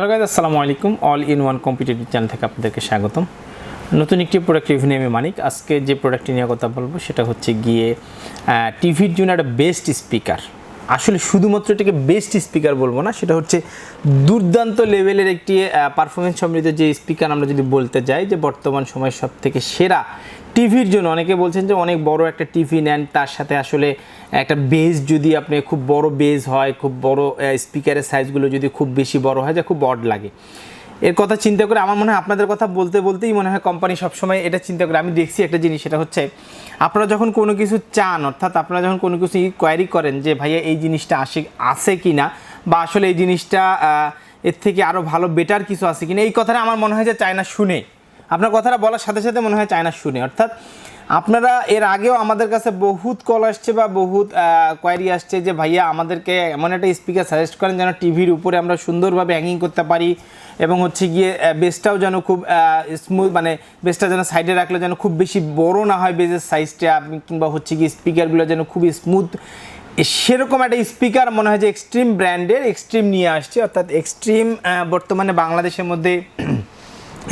Hello guys আসসালামু আলাইকুম all in one competitive channel থেকে আপনাদেরকে স্বাগতম। নতুন একটি প্রোডাক্ট রিভিউ নিয়ে আমি মানিক। আজকে যে প্রোডাক্টটি নিয়ে কথা বলব, সেটা হচ্ছে গিয়ে টিভির জন্য একটা বেস্ট স্পিকার আসলে শুধুমাত্র এটাকে বেস্ট স্পিকার বলব না, সেটা হচ্ছে দুর্দান্ত লেভেলের একটি পারফরমেন্স সমৃদ্ধ যে স্পিকার আমরা যদি বলতে যাই, যে বর্তমান সময়ের সব থেকে সেরা টিভির জন্য, অনেকে বলছেন যে অনেক বড় একটা টিভি নেন, তার সাথে আসলে একটা বেস যদি আপনি খুব বড় বেস হয়, খুব বড় স্পিকারের সাইজগুলো যদি খুব বেশি বড় হয়, যা খুব বড লাগে। এর কথা চিন্তা করে আমার মনে হয় আপনাদের কথা বলতে বলতেই মনে হয় কোম্পানি সবসময় এটা চিন্তা করে। আমি দেখছি একটা জিনিস, সেটা হচ্ছে আপনারা যখন কোনো কিছু চান, অর্থাৎ আপনারা যখন কোনো কিছু কোয়ারি করেন যে, ভাইয়া, এই জিনিসটা আসে আসে কি না বা আসলে এই জিনিসটা এর থেকে আরও ভালো বেটার কিছু আছে কিনা? এই কথাটা আমার মনে হয় যে চায়না শুনে। আপনার কথাটা বলার সাথে সাথে মনে হয় চায়না শুনে। অর্থাৎ আপনারা এর আগেও আমাদের কাছে বহুত কল আসছে বা বহুত কোয়ারি আসছে যে ভাইয়া আমাদেরকে এমন একটা স্পিকার সাজেস্ট করেন যেন টিভির উপরে আমরা সুন্দরভাবে হ্যাঙ্গিং করতে পারি এবং হচ্ছে গিয়ে বেসটাও যেন খুব স্মুথ মানে বেসটা যেন সাইডে রাখলে যেন খুব বেশি বড় না হয় বেজের সাইজটা কিংবা হচ্ছে গিয়ে স্পিকারগুলো যেন খুব স্মুথ সেরকম একটা স্পিকার মনে হয় যে এক্সট্রিম ব্র্যান্ডের এক্সট্রিম নিয়ে আসছে। অর্থাৎ এক্সট্রিম বর্তমানে বাংলাদেশের মধ্যে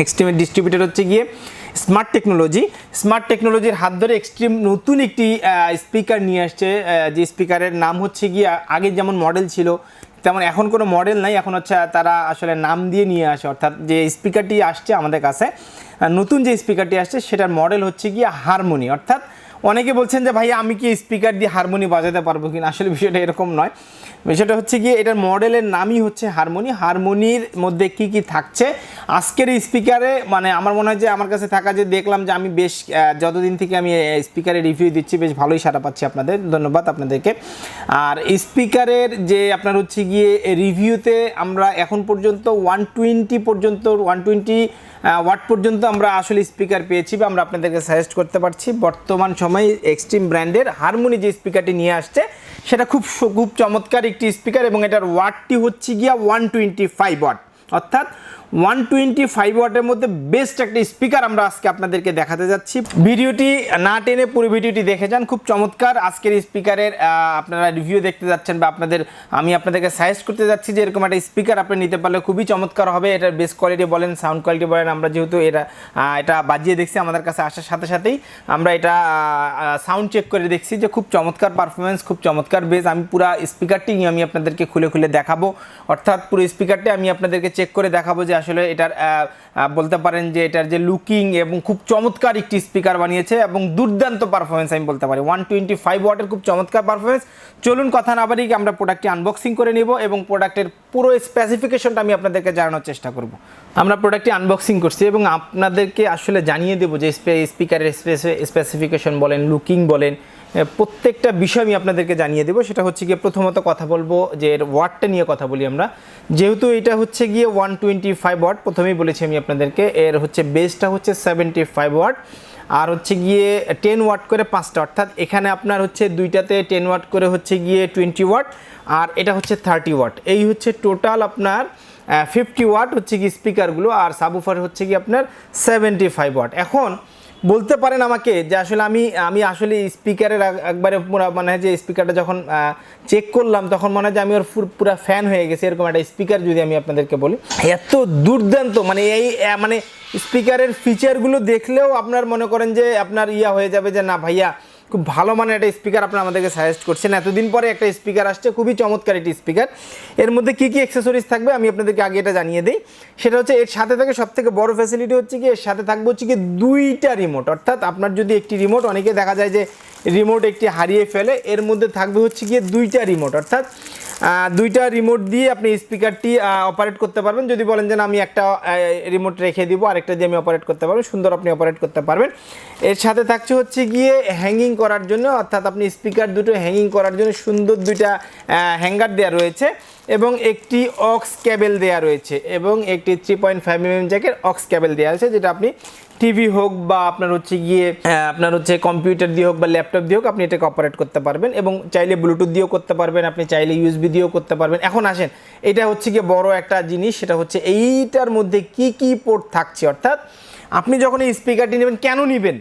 এক্সট্রিমের ডিস্ট্রিবিউটর হচ্ছে গিয়ে স্মার্ট টেকনোলজি স্মার্ট টেকনোলজির হাত ধরে এক্সট্রিম নতুন একটি স্পিকার নিয়ে আসছে যে স্পিকারের নাম হচ্ছে গিয়ে আগে যেমন মডেল ছিল, তেমন এখন কোনো মডেল নাই। এখন হচ্ছে তারা আসলে নাম দিয়ে নিয়ে আসে। অর্থাৎ যে স্পিকারটি আসছে আমাদের কাছে নতুন যে স্পিকারটি আসছে, সেটার মডেল হচ্ছে গিয়ে হারমোনি অর্থাৎ অনেকে বলছেন যে ভাই আমি কি স্পিকার দিয়ে হারমোনি বাজাতে পারব কিনা? আসলে বিষয়টা এরকম নয়। বিষয়টা হচ্ছে গিয়ে এটার মডেলের নামই হচ্ছে হারমোনি। হারমোনির মধ্যে কি কি থাকছে? আজকের স্পিকারে মানে আমার মনে হয় যে আমার কাছে থাকা যে দেখলাম যে আমি বেশ যতদিন থেকে আমি স্পিকারে রিভিউ দিচ্ছি, বেশ ভালোই সারা পাচ্ছি আপনাদের। ধন্যবাদ আপনাদেরকে। আর স্পিকারের যে আপনার হচ্ছে গিয়ে রিভিউতে আমরা এখন পর্যন্ত ওয়ান টোয়েন্টি পর্যন্ত ওয়ান টোয়েন্টি ওয়াট পর্যন্ত আমরা আসলে স্পিকার পেয়েছি বা আমরা আপনাদেরকে সাজেস্ট করতে পারছি। বর্তমান সময়ে এক্সট্রিম ব্র্যান্ডের হারমোনি যে স্পিকারটি নিয়ে আসছে, সেটা খুব খুব চমৎকার একটি স্পিকার এবং এটার ওয়াটটি হচ্ছে গিয়া ওয়ান টোয়েন্টি ফাইভ ওয়াট অর্থাৎ ওয়ান টোয়েন্টি ফাইভ ওয়াটের মধ্যে বেস্ট একটা স্পিকার আমরা আজকে আপনাদেরকে দেখাতে যাচ্ছি। ভিডিওটি না টেনে পুরো ভিডিওটি দেখে যান, খুব চমৎকার। আজকের স্পিকারের আপনারা রিভিউ দেখতে যাচ্ছেন বা আপনাদের, আমি আপনাদেরকে সাজেস্ট করতে যাচ্ছি যে এরকম একটা স্পিকার আপনি নিতে পারলে খুবই চমৎকার হবে। এটার বেস কোয়ালিটি বলেন সাউন্ড কোয়ালিটি বলেন, আমরা যেহেতু এটা এটা বাজিয়ে দেখছি, আমাদের কাছে আসার সাথে সাথেই আমরা এটা সাউন্ড চেক করে দেখছি যে খুব চমৎকার পারফরমেন্স খুব চমৎকার বেস আমি পুরো স্পিকারটি আমি আপনাদেরকে খুলে খুলে দেখাবো। অর্থাৎ পুরো স্পিকারটি আমি আপনাদেরকে চেক করে দেখাবো যে আসলে এটার বলতে পারেন যে এটার যে লুকিং এবং খুব চমৎকার একটি স্পিকার বানিয়েছে এবং দুর্দান্ত পারফরমেন্স আমি বলতে পারি। ওয়ান টোয়েন্টি ফাইভ ওয়াটের খুব চমৎকার পারফরমেন্স চলুন কথা না বাড়ি আমরা প্রোডাক্টটি আনবক্সিং করে নিব এবং প্রোডাক্টের পুরো স্পেসিফিকেশনটা আমি আপনাদেরকে জানানোর চেষ্টা করব। আমরা প্রোডাক্টটি আনবক্সিং করছি এবং আপনাদেরকে আসলে জানিয়ে দেবো যে স্পিকারের স্পেসিফিকেশন বলেন লুকিং বলেন প্রত্যেকটা বিষয় আমি আপনাদেরকে জানিয়ে দেবো। সেটা হচ্ছে গিয়ে প্রথমত কথা বলব যে এর ওয়াটটা নিয়ে কথা বলি আমরা। যেহেতু এটা হচ্ছে গিয়ে ওয়ান টোয়েন্টি ফাইভ ওয়াট প্রথমেই বলেছি আমি আপনাদেরকে, এর হচ্ছে বেসটা হচ্ছে সেভেন্টি ফাইভ ওয়াট আর হচ্ছে গিয়ে টেন ওয়াট করে পাঁচটা, অর্থাৎ এখানে আপনার হচ্ছে দুইটাতে টেন ওয়াট করে হচ্ছে গিয়ে টোয়েন্টি ওয়াট আর এটা হচ্ছে থার্টি ওয়াট এই হচ্ছে টোটাল আপনার ফিফটি ওয়াট হচ্ছে কি স্পিকারগুলো, আর সাবুফার হচ্ছে কি আপনার সেভেন্টি ফাইভ ওয়াট এখন বলতে পারেন আমাকে যে আসলে আমি আমি আসলে স্পিকারের একবারে পুরো মানে যে স্পিকারটা যখন চেক করলাম, তখন মনে হয় যে আমি ওর পুরো ফ্যান হয়ে গেছে, এরকম একটা স্পিকার যদি আমি আপনাদেরকে বলি। এত দুর্দান্ত মানে এই মানে স্পিকারের ফিচারগুলো দেখলেও আপনার মনে করেন যে আপনার ইয়া হয়ে যাবে যে না ভাইয়া খুব ভালো মানের একটা স্পিকার আপনার আমাদেরকে সাজেস্ট করছেন। এতদিন পরে একটা স্পিকার আসছে, খুবই চমৎকার একটি স্পিকার এর মধ্যে কী কী অ্যাক্সেসরিজ থাকবে আমি আপনাদেরকে আগে এটা জানিয়ে দিই। সেটা হচ্ছে এর সাথে থাকে সব থেকে বড় ফ্যাসিলিটি হচ্ছে কি, এর সাথে থাকবে হচ্ছে কি দুইটা রিমোট অর্থাৎ আপনার যদি একটি রিমোট অনেকে দেখা যায় যে রিমোট একটি হারিয়ে ফেলে, এর মধ্যে থাকবে হচ্ছে গিয়ে দুইটা রিমোট অর্থাৎ দুইটা রিমোট দিয়ে আপনি স্পিকারটি অপারেট করতে পারবেন। যদি বলেন যে আমি একটা রিমোট রেখে দিব, আরেকটা দিয়ে আমি অপারেট করতে পারব, সুন্দর আপনি অপারেট করতে পারবেন। এর সাথে থাকছে হচ্ছে গিয়ে হ্যাঙ্গিং করার জন্য, অর্থাৎ আপনি স্পিকার দুটো হ্যাঙ্গিং করার জন্য সুন্দর দুইটা হ্যাঙ্গার দেওয়া রয়েছে। এবং একটি অক্স ক্যাবেল দেওয়া রয়েছে এবং একটি three point five M M জ্যাকের aux cable দেওয়া আছে, যেটা আপনি টিভি হোক বা আপনার হচ্ছে গিয়ে আপনার হচ্ছে কম্পিউটার দিয়ে হোক বা ল্যাপটপ দিয়ে হোক, আপনি এটাকে অপারেট করতে পারবেন এবং চাইলে ব্লুটুথ দিয়েও করতে পারবেন, আপনি চাইলে ইউএসবি দিয়েও করতে পারবেন। এখন আসেন, এটা হচ্ছে গিয়ে বড় একটা জিনিস, সেটা হচ্ছে এইটার মধ্যে কি কি পোর্ট থাকছে? অর্থাৎ আপনি যখন এই স্পিকারটি নেবেন, কেন নেবেন?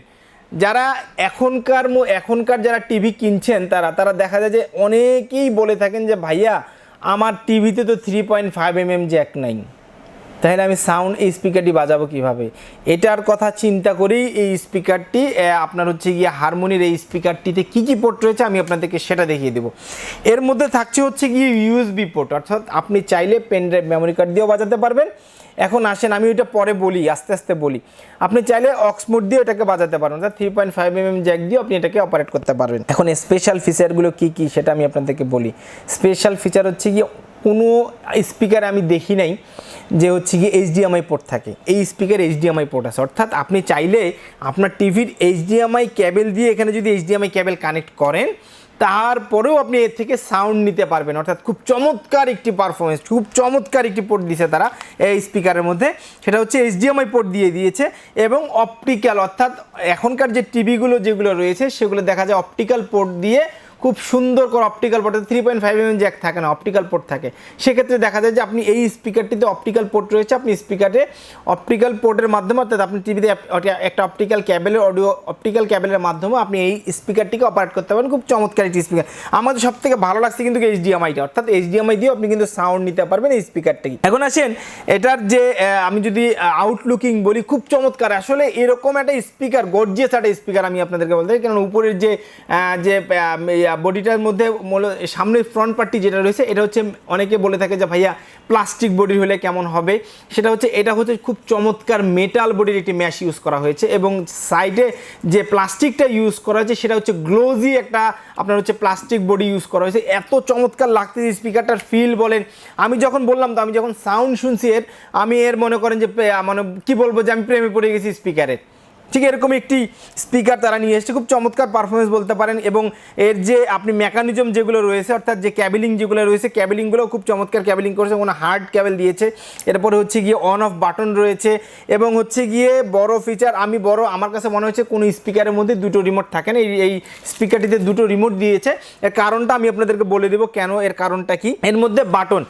যারা এখনকার এখনকার যারা টিভি কিনছেন, তারা তারা দেখা যায় যে অনেকেই বলে থাকেন যে, ভাইয়া আমার টিভিতে তো three point five M M jack নাই তাহলে আমি সাউন্ড এই স্পিকারটি বাজাবো কীভাবে? এটার কথা চিন্তা করেই এই স্পিকারটি আপনার হচ্ছে গিয়ে হারমোনির এই স্পিকারটিতে কী কী পোর্ট রয়েছে আমি আপনাদেরকে সেটা দেখিয়ে দেবো। এর মধ্যে থাকছে হচ্ছে গিয়ে ইউএসবি পোর্ট অর্থাৎ আপনি চাইলে পেন ড্রাইভ মেমোরি কার্ড দিয়েও বাজাতে পারবেন। এখন আসেন, আমি ওইটা পরে বলি, আস্তে আস্তে বলি। আপনি চাইলে অক্সমোড দিয়ে এটাকে বাজাতে পারবেন অর্থাৎ three point five M M jack দিয়ে আপনি এটাকে অপারেট করতে পারবেন। এখন স্পেশাল ফিচারগুলো কী কী সেটা আমি আপনাদেরকে বলি। স্পেশাল ফিচার হচ্ছে গিয়ে কোনো স্পিকার আমি দেখি নাই যে হচ্ছে কি এইচডিএমআই পোর্ট থাকে। এই স্পিকার এইচডিএমআই পোর্ট আছে। অর্থাৎ আপনি চাইলে আপনার টিভির এইচডিএমআই ক্যাবেল দিয়ে এখানে যদি এইচডিএমআই ক্যাবেল কানেক্ট করেন তারপরেও আপনি এর থেকে সাউন্ড নিতে পারবেন। অর্থাৎ খুব চমৎকার একটি পারফরমেন্স খুব চমৎকার একটি পোর্ট দিয়েছে তারা এই স্পিকারের মধ্যে। সেটা হচ্ছে এইচডিএমআই পোর্ট দিয়ে দিয়েছে এবং অপটিক্যাল অর্থাৎ এখনকার যে টিভিগুলো যেগুলো রয়েছে, সেগুলো দেখা যায় অপটিক্যাল পোর্ট দিয়ে খুব সুন্দর করে optical port three point five M jack থাকে না অপটিক্যাল পোর্ট থাকে। সেক্ষেত্রে দেখা যায় যে আপনি এই স্পিকারটিতে অপটিক্যাল পোর্ট রয়েছে, আপনি স্পিকারে অপটিক্যাল পোর্টের মাধ্যমে, অর্থাৎ আপনি টিভিতে একটা অপটিক্যাল ক্যাবেলের অডিও অপটিক্যাল ক্যাবেলের মাধ্যমে আপনি এই স্পিকারটিকে অপারেট করতে পারেন খুব চমৎকার একটি স্পিকার আমাদের সব থেকে ভালো লাগছে কিন্তু এইচডিএমআইটা অর্থাৎ এইচডিএমআই দিয়ে আপনি কিন্তু সাউন্ড নিতে পারবেন এই স্পিকারটি এখন আসেন, এটার যে আমি যদি আউটলুকিং বলি, খুব চমৎকার। আসলে এরকম একটা স্পিকার গর্জিয়াস একটা স্পিকার আমি আপনাদেরকে বলতে চাই। কারণ উপরের যে যে বডিটার মধ্যে সামনের ফ্রন্ট পার্টি যেটা রয়েছে, এটা হচ্ছে অনেকে বলে থাকে যে, ভাইয়া প্লাস্টিক বডি হলে কেমন হবে? সেটা হচ্ছে, এটা হচ্ছে খুব চমৎকার মেটাল বডির একটি ম্যাশ ইউজ করা হয়েছে এবং সাইডে যে প্লাস্টিকটা ইউজ করা হয়েছে, সেটা হচ্ছে গ্লোজি একটা আপনার হচ্ছে প্লাস্টিক বডি ইউজ করা হয়েছে। এত চমৎকার লাগতেছে স্পিকারটার ফিল বলেন। আমি যখন বললাম তো, আমি যখন সাউন্ড শুনছি এর, আমি এর মনে করেন যে মানে কি বলব যে, আমি প্রেমে পড়ে গেছি স্পিকারের ঠিক এরকম একটি স্পিকার তারা নিয়ে এসেছে। খুব চমৎকার পারফরমেন্স বলতে পারেন এবং এর যে আপনি মেকানিজম যেগুলো রয়েছে, অর্থাৎ যে ক্যাবেলিং যেগুলো রয়েছে ক্যাবেলিংগুলো খুব চমৎকার ক্যাবেলিং করেছে কোনো হার্ড ক্যাবেল দিয়েছে। এরপরে হচ্ছে গিয়ে অন অফ বাটন রয়েছে এবং হচ্ছে গিয়ে বড় ফিচার আমি বড়, আমার কাছে মনে হচ্ছে কোনো স্পিকারের মধ্যে দুটো রিমোট থাকে না। এই এই স্পিকারটিতে দুটো রিমোট দিয়েছে। এর কারণটা আমি আপনাদেরকে বলে দেবো কেন, এর কারণটা কি? এর মধ্যে বাটন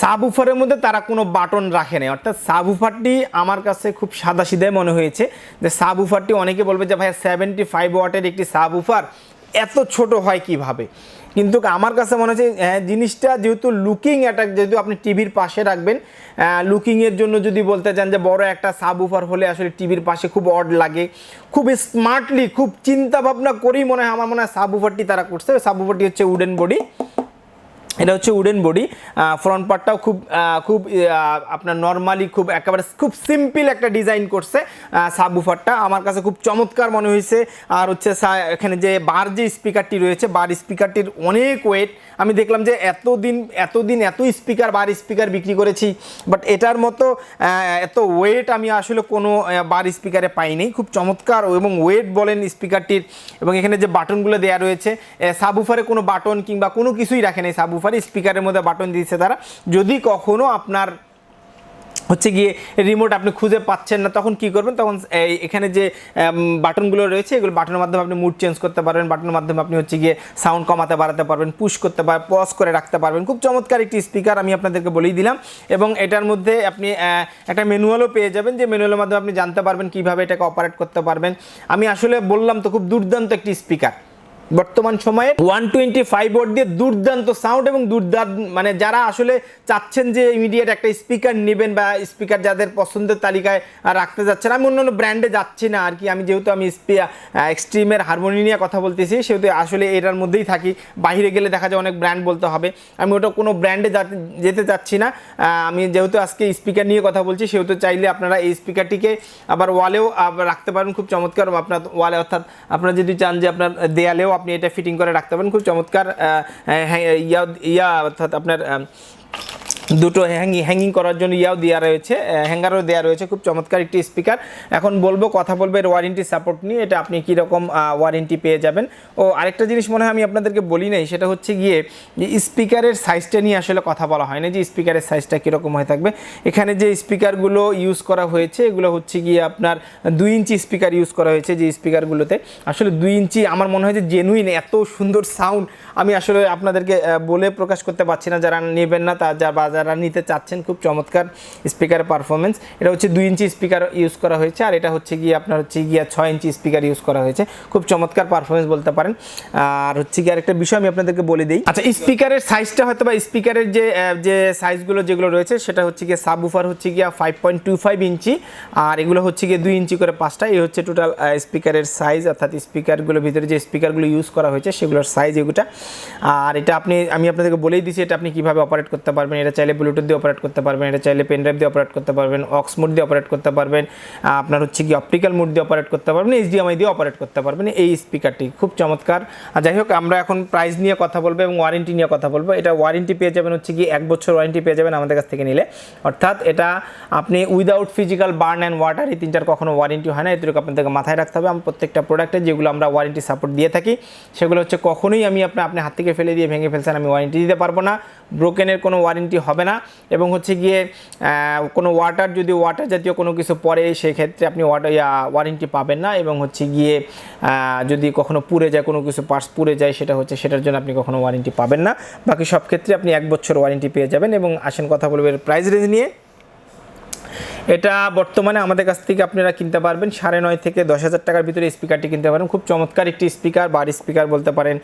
সাব উফারের মধ্যে তারা কোনো বাটন রাখে নাই। অর্থাৎ সাব উফারটি আমার কাছে খুব সাদা সিধাই মনে হয়েছে যে সাব উফারটি অনেকে বলবে যে ভাইয়া সেভেন্টি ফাইভ ওয়াটের একটি সাব উফার এত ছোট হয় কীভাবে? কিন্তু আমার কাছে মনে হচ্ছে হ্যাঁ, জিনিসটা যেহেতু লুকিং অ্যাটাক যেহেতু আপনি টিভির পাশে রাখবেন লুকিংয়ের জন্য যদি বলতে চান যে বড় একটা সাব উফার হলে আসলে টিভির পাশে খুব অড লাগে খুব স্মার্টলি খুব চিন্তা ভাবনা করেই মনে হয় আমার মনে হয় সাব উফারটি তারা করছে। সাব উফারটি হচ্ছে উডেন বডি এটা হচ্ছে উডেন বডি ফ্রন্ট পার্টটাও খুব খুব আপনার নর্মালি খুব একেবারে খুব সিম্পল একটা ডিজাইন করছে সাবউফারটা আমার কাছে খুব চমৎকার মনে হয়েছে। আর হচ্ছে এখানে যে বার যে স্পিকারটি রয়েছে বার স্পিকারটির অনেক ওয়েট আমি দেখলাম যে এতদিন এতদিন এত স্পিকার বার স্পিকার বিক্রি করেছি বাট এটার মতো এত ওয়েট আমি আসলে কোনো বার স্পিকারে পাইনি। খুব চমৎকার এবং ওয়েট বলেন স্পিকারটির এবং এখানে যে বাটনগুলো দেওয়া রয়েছে সাবউফারে কোনো বাটন কিংবা কোনো কিছুই রাখে নাই সাবউফারে স্পিকারের মধ্যে বাটন দিয়েছে তারা। যদি কখনো আপনার, হচ্ছে গিয়ে রিমোট আপনি খুঁজে পাচ্ছেন না, তখন কি করবেন? তখন এখানে যে বাটনগুলো রয়েছে, এগুলো বাটনের মাধ্যমে আপনি মুড চেঞ্জ করতে পারবেন। বাটনের মাধ্যমে আপনি হচ্ছে গিয়ে সাউন্ড কমাতে বাড়াতে পারবেন পুশ করতে পারবেন পজ করে রাখতে পারবেন। খুব চমৎকার একটি স্পিকার আমি আপনাদেরকে বলেই দিলাম। এবং এটার মধ্যে আপনি একটা ম্যানুয়ালও পেয়ে যাবেন, যে ম্যানুয়ালের মাধ্যমে আপনি জানতে পারবেন কীভাবে এটাকে অপারেট করতে পারবেন। আমি আসলে বললাম তো, খুব দুর্দান্ত একটি স্পিকার বর্তমান সময়ে ওয়ান টোয়েন্টি ফাইভ ওয়াট দিয়ে দুর্দান্ত সাউন্ড এবং দুর্দান্ত মানে যারা আসলে চাচ্ছেন যে ইমিডিয়েট একটা স্পিকার নেবেন বা স্পিকার যাদের পছন্দের তালিকায় রাখতে যাচ্ছেন, আমি অন্য ব্র্যান্ডে যাচ্ছি না আর কি। আমি যেহেতু আমি স্পিয়া এক্সট্রিমের হারমোনি নিয়ে কথা বলতেছি, সেহেতু আসলে এটার মধ্যেই থাকি। বাইরে গেলে দেখা যায় অনেক ব্র্যান্ড বলতে হবে। আমি ওটা কোনো ব্র্যান্ডে যেতে চাচ্ছি না। আমি যেহেতু আজকে স্পিকার নিয়ে কথা বলছি, সেহেতু চাইলে আপনারা এই স্পিকারটিকে আবার ওয়ালেও রাখতে পারেন। খুব চমৎকার আপনার ওয়ালে অর্থাৎ আপনারা যদি চান যে আপনার দেয়ালেও আপনি এটা ফিটিং করে রাখতে পারেন। খুব চমৎকার হ্যাঁ, ইয়া ইয়া অর্থাৎ আপনার দুটো হ্যাঙ্গিং হ্যাঙ্গিং করার জন্য ইয়াও দেওয়া রয়েছে হ্যাঙ্গারও দেওয়া রয়েছে, খুব চমৎকার একটি স্পিকার এখন বলব, কথা বলব এর ওয়ারেন্টি সাপোর্ট নিয়ে, এটা আপনি কীরকম ওয়ারেন্টি পেয়ে যাবেন। ও, আরেকটা জিনিস মনে হয় আমি আপনাদেরকে বলি নাই, সেটা হচ্ছে গিয়ে স্পিকারের সাইজটা নিয়ে আসলে কথা বলা হয় না, যে স্পিকারের সাইজটা কীরকম হয়ে থাকবে। এখানে যে স্পিকারগুলো ইউজ করা হয়েছে, এগুলো হচ্ছে গিয়ে আপনার দুই ইঞ্চি স্পিকার ইউজ করা হয়েছে যে স্পিকারগুলোতে আসলে দুই ইঞ্চি, আমার মনে হয় যে জেনুইন এত সুন্দর সাউন্ড আমি আসলে আপনাদেরকে বলে প্রকাশ করতে পারছি না, যারা নেবেন না, তা যা বা যারা নিতে চাচ্ছেন খুব চমৎকার স্পিকারের পারফরমেন্স এটা হচ্ছে দুই ইঞ্চি স্পিকার ইউজ করা হয়েছে আর এটা হচ্ছে গিয়ে আপনার হচ্ছে গিয়ে ছয় ইঞ্চি স্পিকার ইউজ করা হয়েছে। খুব চমৎকার পারফরমেন্স বলতে পারেন। আর হচ্ছে গিয়ে আরেকটা বিষয় আমি আপনাদেরকে বলে দিই। আচ্ছা স্পিকারের সাইজটা হয়তো বা স্পিকারের যে যে সাইজগুলো যেগুলো রয়েছে সেটা হচ্ছে গিয়ে সাব উফার হচ্ছে গিয়ে five point two five inch আর এগুলো হচ্ছে গিয়ে দুই ইঞ্চি করে পাঁচটা। এই হচ্ছে টোটাল স্পিকারের সাইজ অর্থাৎ স্পিকারগুলোর ভিতরে যে স্পিকারগুলো ইউজ করা হয়েছে সেগুলোর সাইজ এগুটা। আর এটা আপনি, আমি আপনাদেরকে বলেই দিচ্ছি এটা আপনি কীভাবে অপারেট করতে পারবেন, এটা চাইলে ব্লুটুথ দিয়ে অপারেট করতে পারবেন, এটা চাইলে পেন ড্রাইভ দিয়ে অপারেট করতে পারবেন অক্স মোড দিয়ে অপারেট করতে পারবেন আপনার হচ্ছে কি অপটিক্যাল মোড দিয়ে অপারেট করতে পারবেন এইচডিএমআই দিয়ে অপারেট করতে পারবেন এই স্পিকারটি খুব চমৎকার। আর যাই হোক, আমরা এখন প্রাইস নিয়ে কথা বলব এবং ওয়ারেন্টি নিয়ে কথা বলব। এটা ওয়ারেন্টি পেয়ে যাবেন হচ্ছে কি এক বছর ওয়ারেন্টি পেয়ে যাবেন আমাদের কাছ থেকে নিলে। অর্থাৎ এটা আপনি without physical burn and water এই তিনটার কখনো ওয়ারেন্টি হয় না। এটুকু আপনাদেরকে মাথায় রাখতে হবে। আমি প্রত্যেকটা প্রোডাক্টে যেগুলো আমরা ওয়ারেন্টি সাপোর্ট দিয়ে থাকি, সেগুলো হচ্ছে কখনোই আমি আপনার আপনি হাত থেকে ফেলে দিয়ে ভেঙে ফেলছেন, আমি ওয়ারেন্টি দিতে পারব না। ব্রোকেনের কোনো ওয়ারেন্টি হবে না এবং হচ্ছে গিয়ে কোনো ওয়াটার যদি ওয়াটার জাতীয় কোনো কিছু পরে সেক্ষেত্রে আপনি ওয়াটার ওয়ারেন্টি পাবেন না এবং হচ্ছে গিয়ে যদি কখনো পুড়ে যায়, কোনো কিছু পার্টস পুড়ে যায়, সেটা হচ্ছে সেটার জন্য আপনি কখনো ওয়ারেন্টি পাবেন না। বাকি সব ক্ষেত্রে আপনি এক বছর ওয়ারেন্টি পেয়ে যাবেন এবং আসেন কথা বলব এর প্রাইস রেঞ্জ নিয়ে। এটা বর্তমানে আমাদের কাছ থেকে আপনারা কিনতে পারবেন। সাড়ে নয় থেকে দশ হাজার টাকার ভিতরে স্পিকারটি কিনতে পারেন খুব চমৎকার একটি স্পিকার বার স্পিকার বলতে পারেন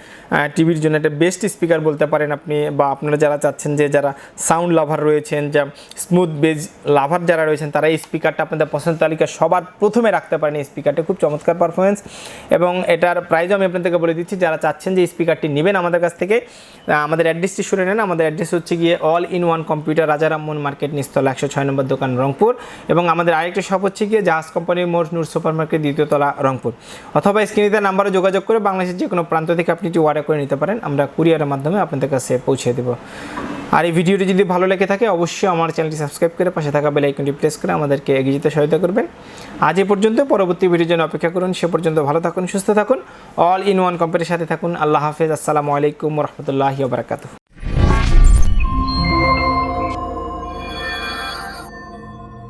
টিভির জন্য একটা বেস্ট স্পিকার বলতে পারেন আপনি, বা আপনারা যারা চাচ্ছেন যে যারা সাউন্ড লাভার রয়েছেন, যা স্মুথ বেজ লাভার যারা রয়েছেন, তারা এই স্পিকারটা আপনাদের পছন্দ তালিকা সবার প্রথমে রাখতে পারেন এই স্পিকারটা। খুব চমৎকার পারফরমেন্স এবং এটার প্রাইজও আমি আপনাদেরকে বলে দিচ্ছি, যারা চাচ্ছেন যে স্পিকারটি নেবেন আমাদের কাছ থেকে আমাদের অ্যাড্রেসটি শুনে নেন। আমাদের অ্যাড্রেস হচ্ছে গিয়ে all in one computer Rajarammohan market Nistala, একশো ছয় নম্বর দোকান রংপুর। এবং আমাদের আরেকটি শপ হচ্ছে গিয়ে জাহাজ কোম্পানির মোড় নূর সুপার মার্কেট দ্বিতীয়তলা রংপুর। অথবা স্ক্রিনে নাম্বারে যোগাযোগ করে বাংলাদেশের যে কোনো প্রান্ত থেকে আপনি যে অর্ডার করে নিতে পারেন, আমরা কুরিয়ারের মাধ্যমে আপনাদের কাছে পৌঁছে দেবো। আর এই ভিডিওটি যদি ভালো লেগে থাকে, অবশ্যই আমার চ্যানেলটি সাবস্ক্রাইব করে পাশে থাকা বেল আইকনটি প্রেস করে আমাদেরকে এগিয়ে যেতে সহায়তা করবেন। আজ এ পর্যন্ত, পরবর্তী ভিডিওর জন্য অপেক্ষা করুন, সে পর্যন্ত ভালো থাকুন, সুস্থ থাকুন অল ইন ওয়ান কোম্পানির সাথে থাকুন। আল্লাহ হাফেজ, আসসালামু আলাইকুম রহমতুল্লাহি বারাকাতুহ।